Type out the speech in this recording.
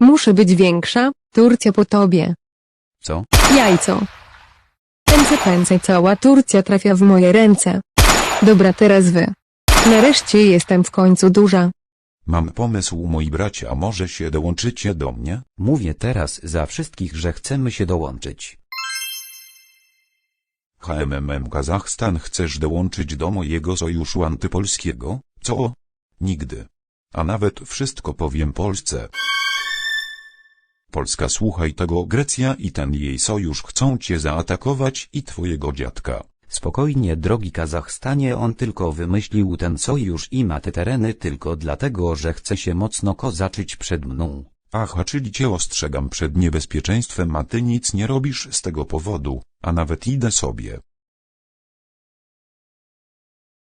Muszę być większa, Turcja po tobie. Co? Jajco. Pędzę, pędzę, cała Turcja trafia w moje ręce. Dobra, teraz wy. Nareszcie jestem w końcu duża. Mam pomysł moi bracia, może się dołączycie do mnie? Mówię teraz za wszystkich, że chcemy się dołączyć. HMMM Kazachstan chcesz dołączyć do mojego sojuszu antypolskiego? Co? Nigdy. A nawet wszystko powiem Polsce. Polska słuchaj tego Grecja i ten jej sojusz chcą cię zaatakować i twojego dziadka. Spokojnie drogi Kazachstanie on tylko wymyślił ten sojusz i ma te tereny tylko dlatego, że chce się mocno kozaczyć przed mną. Aha, czyli cię ostrzegam przed niebezpieczeństwem, a ty nic nie robisz z tego powodu, a nawet idę sobie.